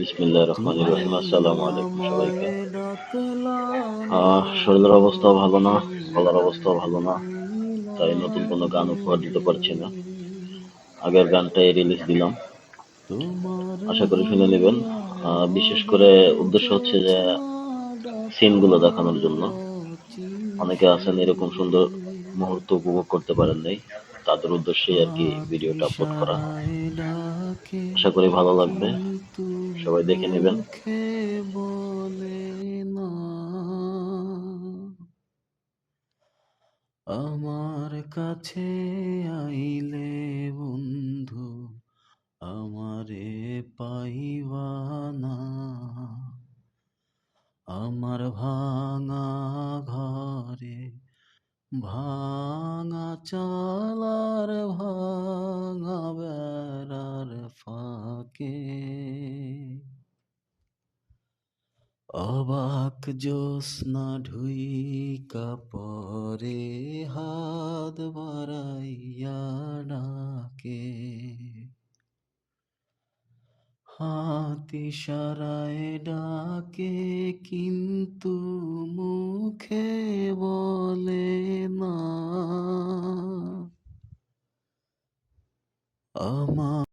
বিসমিল্লাহ আলাইকুম সবাইকে। শরীরের অবস্থাও ভালো না, গলার অবস্থাও ভালো না, তাই নতুন কোনো গান উপহার দিতে পারছি না। আগের গানটাই রিলিজ দিলাম। আশা করি শুনে নেবেন। বিশেষ করে উদ্দেশ্য হচ্ছে যে সিনগুলো দেখানোর জন্য। অনেকে আছেন এরকম সুন্দর মুহূর্ত উপভোগ করতে পারেন নাই, তাদের উদ্দেশ্যেই আর কি ভিডিওটা আপলোড করা। আশা করি ভালো লাগবে। সবাই দেখে নেবেন। আমার কাছে আইলে বন্ধু, আমারে পাইবা না। আমার ভাঙা ঘরে ভাঙা চালার ভাঙা বেড়ার ফাঁকে অবাক জ্যোৎস্না ঢুইকা পরে হাত বাড়াইয়া ডাকে। হাতি সারায় ডাকে, কিন্তু মুখে বলে না। আমার